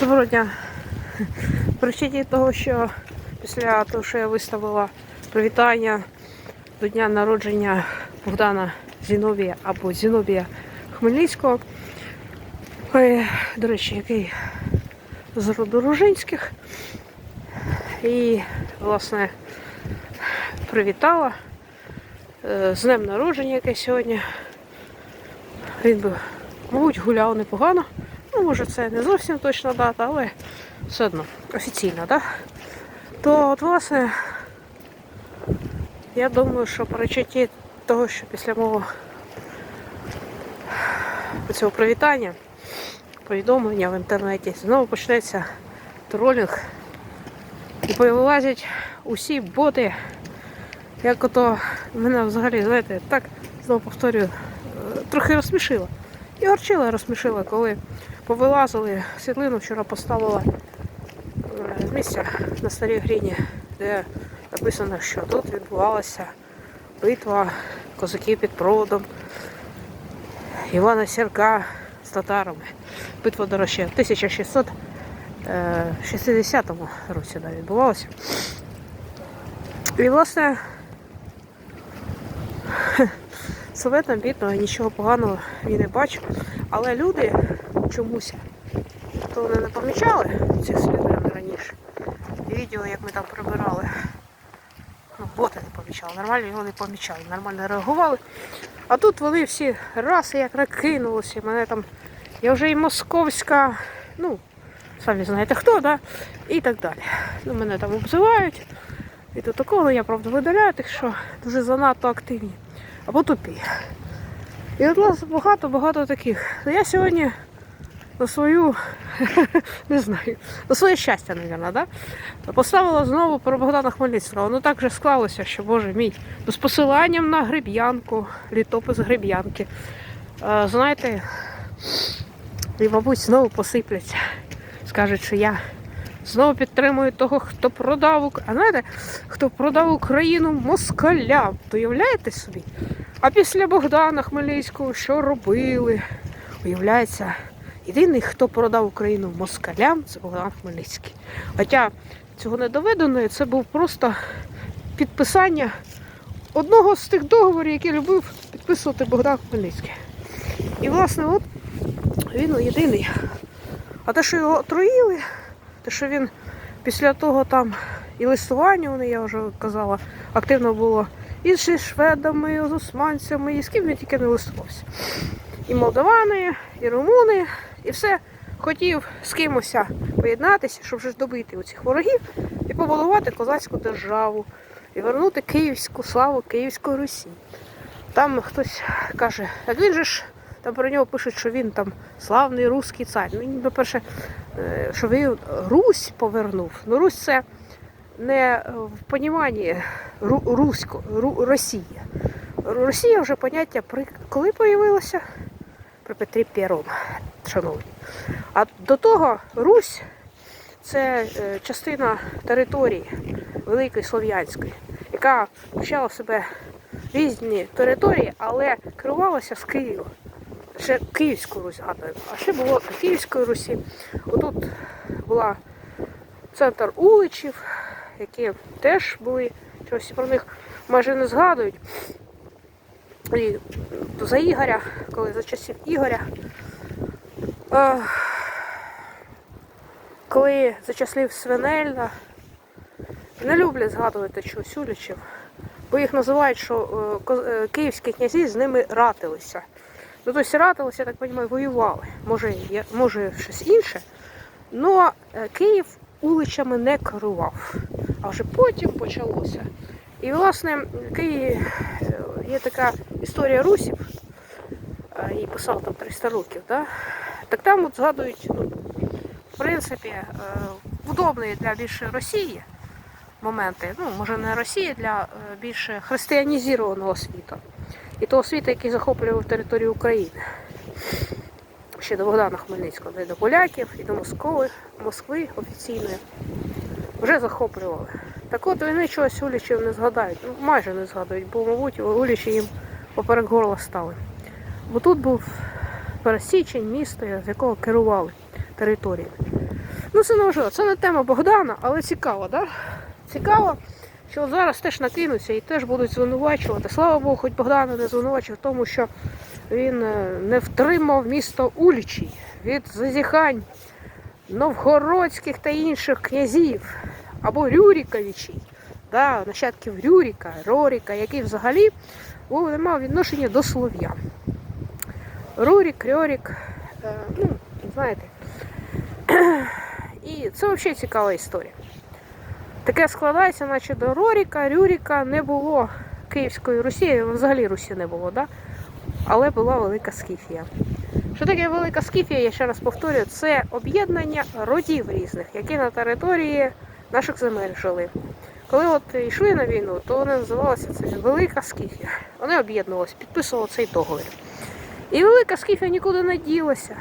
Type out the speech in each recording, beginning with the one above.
Доброго. Причині того, що після того, що я виставила привітання до дня народження Богдана Зіновія або Зіновія Хмельницького, е, до речі, який з роду Ружинських, і, власне, привітала е, з днем народження, яке сьогодні. Він би, мабуть, гуляв непогано. Ну, може, це не зовсім точна дата, але все одно офіційна, так? То, от, власне, я думаю, що по речі того, що після мого цього привітання, повідомлення в інтернеті, знову почнеться тролінг. І повилазять усі боти, як ото мене взагалі, знаєте, так знову повторюю, е, трохи розсмішило. І горчила розсмішила, коли повилазили світлину, вчора поставила е, місця на старій гріні, де написано, що тут відбувалася битва козаків під проводом Івана Сірка з татарами. Битва до речі, в 1660 році да, відбувалася. І власне Советам бідного нічого поганого він не бачив. Але люди чомусь, то вони не помічали цих світлин раніше. Відео, як ми там прибирали. Ну, боти не помічали, нормально його не помічали, нормально реагували. А тут вони всі раз як накинулися. Мене там. Я вже і московська, ну, самі знаєте хто, да? І так далі. Ну, мене там обзивають. І до такого я правда видаляю, тих, що дуже занадто активні. Або тупі. І от нас багато-багато таких. Ну, Я сьогодні на свою, не знаю, на своє щастя, мабуть, да? поставила знову про Богдана Хмельницького. Ну так же склалося, що, боже мій, ну, з посиланням на гриб'янку, літопис гриб'янки. Е, знаєте, і, мабуть, знову посипляться. Скажуть, що я знову підтримую того, хто продав А знаєте, хто продав Україну москалям. Уявляєте собі? А після Богдана Хмельницького що робили? Уявляється, єдиний, хто продав Україну москалям, це Богдан Хмельницький. Хоча цього не доведено, і це був просто підписання одного з тих договорів, які любив підписувати Богдан Хмельницький. І, власне, от він єдиний. А те, що його отруїли, те, що він після того там і листування, вони, я вже казала, активно було і зі шведами, і з османцями, і з ким він тільки не листувався. І молдавани, і румуни, і все хотів з кимось поєднатися, щоб вже добити оцих ворогів і побудувати козацьку державу, і вернути київську славу Київської Русі. Там хтось каже, так він же ж там про нього пишуть, що він там славний руський цар. Ну, він, по-перше, е, що він Русь повернув. Ну, Русь це не в поніманні ру, русько, ру, Росія. Росія вже поняття при коли появилося? При Петрі Первому, шановні. А до того Русь це е, частина території Великої Слов'янської, яка включала в себе різні території, але керувалася з Києва. Ще Київську Русь згадуємо. А ще було Київської Русі. Отут була центр уличів, які теж були, чогось про них майже не згадують. І за Ігоря, коли за часів Ігоря, е, коли за часів Свинельна, не люблять згадувати чогось бо їх називають, що е, е, київські князі з ними ратилися. Ну, тобто ратилися, я так розумію, воювали. Може, є, може щось інше. Але Київ уличами не керував. А вже потім почалося. І, власне, Київ є така історія русів, е, писав там 300 років, да? так там от згадують, ну, в принципі, е, удобні для більше Росії моменти. Ну, може не Росії, для е, більше християнізованого світу. І того світу, який захоплював територію України. Ще до Богдана Хмельницького, до поляків і до Москви, Москви офіційної. Вже захоплювали. Так от вони чогось улічів не згадають. Ну, майже не згадують, бо, мабуть, улічі їм поперек горла стали. Бо тут був пересічень міста, з якого керували територіями. Ну це не важливо, це не тема Богдана, але цікаво, да? Цікаво, що зараз теж накинуться і теж будуть звинувачувати. Слава Богу, хоч Богдана не звинувачив в тому, що він е, не втримав місто Улічі від зазіхань новгородських та інших князів або Рюріковичів, да, нащадків Рюріка, Роріка, який взагалі був, не мав відношення до слов'ян. Рурік, Рьорік, е, ну, знаєте. І це взагалі цікава історія. Таке складається, наче до Роріка, Рюріка не було Київської Русі, взагалі Русі не було, да? але була Велика Скіфія. Що таке Велика Скіфія, я ще раз повторюю, це об'єднання родів різних, які на території наших земель жили. Коли от йшли на війну, то вони називалися це Велика Скіфія. Вони об'єднувалися, підписували цей договір. І Велика Скіфія нікуди не ділася.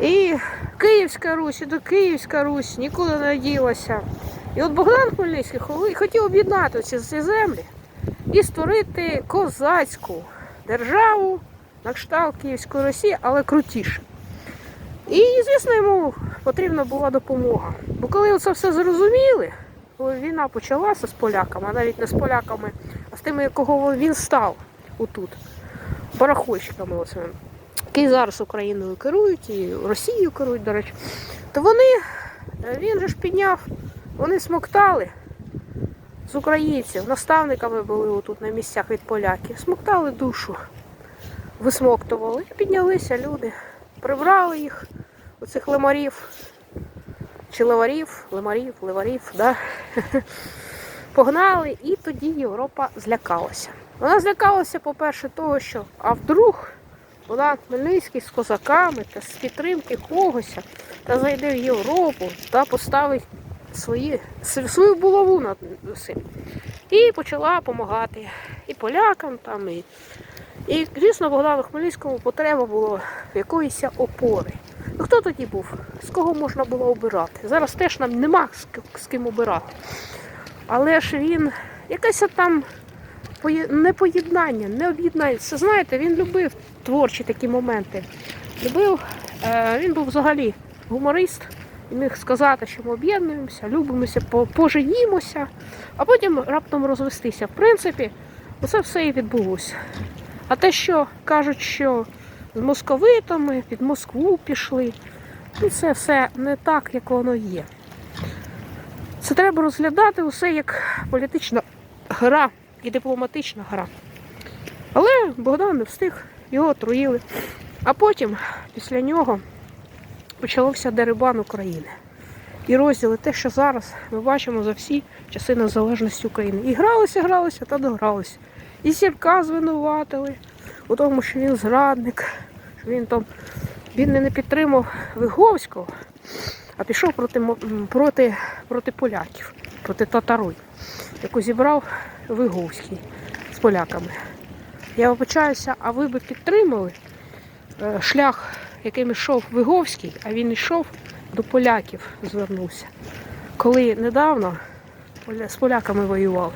І Київська Русь, і до Київська Русь нікуди не ділася. І от Богдан Хмельницький хотів об'єднати ці, землі і створити козацьку державу на кшталт Київської Росії, але крутіше. І, звісно, йому потрібна була допомога. Бо коли це все зрозуміли, коли війна почалася з поляками, а навіть не з поляками, а з тими, кого він став отут, барахольщиками оцими, які зараз Україною керують і Росією керують, до речі, то вони, е, він же ж підняв, вони смоктали з українців, наставниками були отут на місцях від поляків, смоктали душу, висмоктували і піднялися люди, прибрали їх, оцих лимарів, чи леварів, лимарів, ливарів, да? погнали, і тоді Європа злякалася. Вона злякалася, по-перше, того, що а вдруг Богдан Хмельницький з козаками та з підтримки когось та зайде в Європу та поставить свої, свою булаву над цим. І почала допомагати і полякам там, і, і звісно, Богдану Хмельницькому потреба було якоїсь опори. Ну хто тоді був? З кого можна було обирати? Зараз теж нам нема з, ким обирати. Але ж він якесь там не поєднання, не об'єднання. Знаєте, він любив творчі такі моменти. Любив, е, він був взагалі гуморист і міг сказати, що ми об'єднуємося, любимося, поженімо,ся, а потім раптом розвестися. В принципі, це все і відбулося. А те, що кажуть, що з московитами під Москву пішли, ну це все не так, як воно є. Це треба розглядати усе як політична гра і дипломатична гра. Але Богдан не встиг, його отруїли. А потім, після нього, почався дерибан України. І розділи те, що зараз ми бачимо за всі часи незалежності України. І гралися, гралися та догралися. І Сірка звинуватили у тому, що він зрадник, що він там він не підтримав Виговського, а пішов проти, проти, проти поляків, проти татаруй, яку зібрав Виговський з поляками. Я вибачаюся, а ви би підтримали е, шлях, яким йшов Виговський, а він йшов до поляків, звернувся. Коли недавно з поляками воював.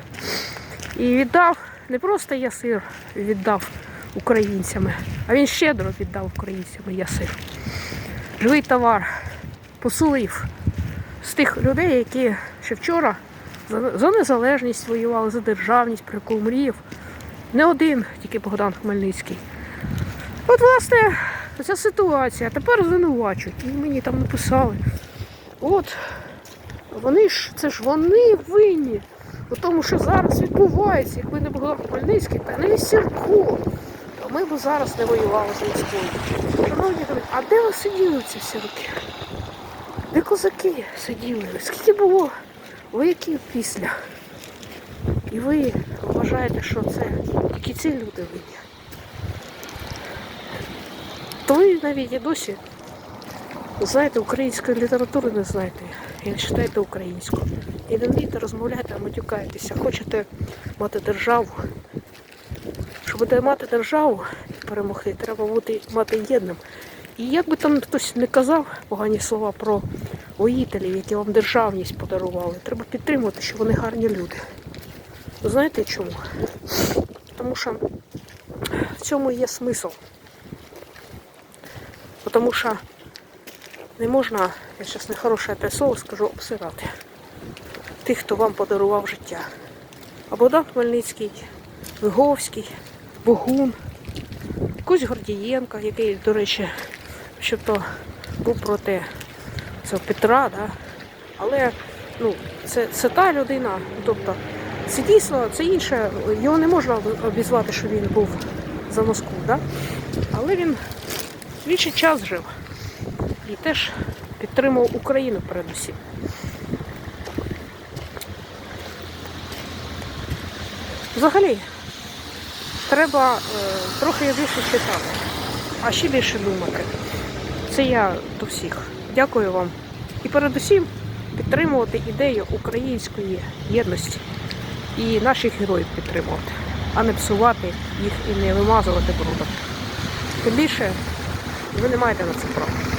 І віддав не просто ясир віддав українцями, а він щедро віддав українцям ясир. Живий товар посулив з тих людей, які ще вчора за незалежність воювали, за державність, про яку мріяв. Не один, тільки Богдан Хмельницький. От, власне, ця ситуація. Тепер звинувачують. І мені там написали. От, вони ж, це ж вони винні у тому, що зараз відбувається, якби не Богдан Хмельницький, та не Сірко, то ми б зараз не воювали з Москвою. Шановні друзі, а де ви сиділи ці всі? Де козаки сиділи? Скільки було вояків після? І ви вважаєте, що це тільки ці люди винні? То ви навіть і досі знаєте, української літератури не знаєте. І не читаєте українську. І не вмієте розмовляти, а матюкаєтеся. Хочете мати державу. Щоб мати державу і перемогти, треба бути мати єдним. І як би там хтось не казав погані слова про воїтелів, які вам державність подарували, треба підтримувати, що вони гарні люди. Знаєте чому? Тому що в цьому є смисл. Тому що не можна, я зараз нехороше те слово скажу, обсирати тих, хто вам подарував життя. А Богдан Хмельницький, Виговський, Богун, Кузь Гордієнка, який, до речі, що то був проти цього Петра, да? але ну, це, це та людина, тобто це дійсно, це інше, його не можна обізвати, що він був за Москву, да? але він більший час жив і теж підтримував Україну передусім. Взагалі, треба е, трохи більше читати, а ще більше думати. Це я до всіх. Дякую вам. І передусім підтримувати ідею української єдності і наших героїв підтримувати, а не псувати їх і не вимазувати брудом. Тим більше ви не маєте на це права.